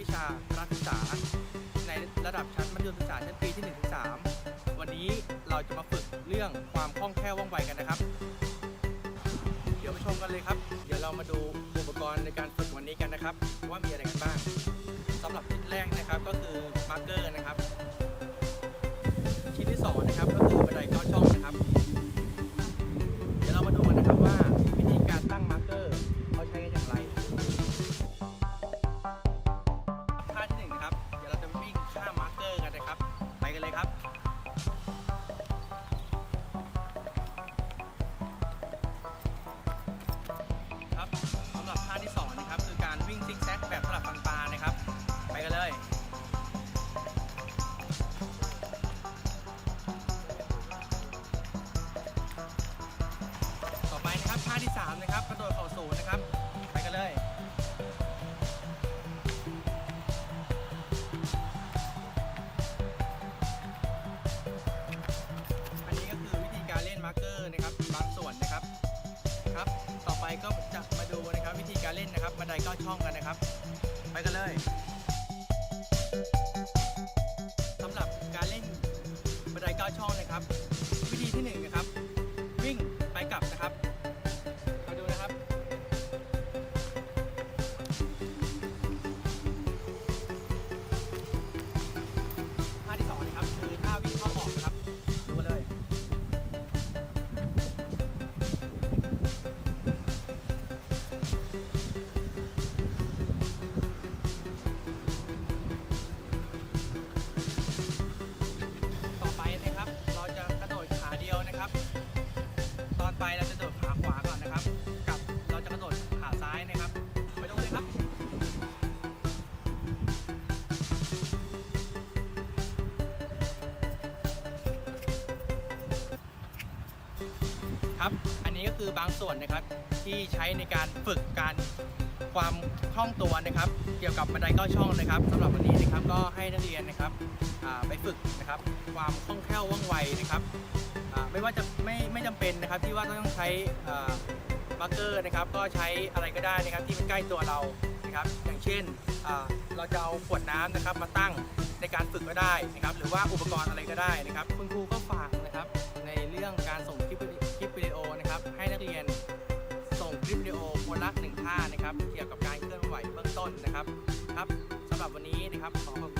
วิชารัฐศึกษา ในระดับชั้นมัธยมศึกษาชั้นปีที่1ถึง3วันนี้เราจะมาฝึกเรื่องความคล่องแคล่วว่องไวกันนะครับ เดี๋ยวไปชมกันเลยครับ เดี๋ยวเรามาดูอุปกรณ์ในการฝึกวันนี้กันนะครับ ว่ามีอะไรกันบ้างสำหรับชุดแรกนะครับก็คือ วิ่งซิกแซกแบบสลับฟันปลานะครับ ไปกันเลยต่อไปนะครับท่าที่สามนะครับกระโดดเข่าสูงนะครับ ไปกันเลยอันนี้ก็คือวิธีการเล่นมาร์กเกอร์นะครับบางส่วนนะครับ ครับ ต่อไปก็จะ วิธีการเล่นนะครับบันไดเก้าช่องกันนะครับ ไปกันเลยสำหรับการเล่นบันไดเก้าช่องนะครับ วิธีที่หนึ่งนะครับ ครับ อันนี้ก็คือบางส่วนนะครับที่ใช้ในการฝึกการความคล่องตัวนะครับ เกี่ยวกับบันไดก้าช่องนะครับสำหรับวันนี้นะครับก็ให้นักเรียนนะครับไปฝึกนะครับ ความคล่องแคล่วว่องไวนะครับไม่ว่าจะไม่ไม่จำเป็นนะครับที่ว่าต้องใช้มาร์กเกอร์นะครับ ก็ใช้อะไรก็ได้นะครับที่มันใกล้ตัวเรานะครับ อย่างเช่นเราจะเอาขวดน้ำนะครับมาตั้งในการฝึกก็ได้นะครับ หรือว่าอุปกรณ์อะไรก็ได้นะครับ คุณครูก็ฝากนะครับในเรื่องการส่ง นนะครับครับสำหรับวันนี้นะครับขอขอบคุณ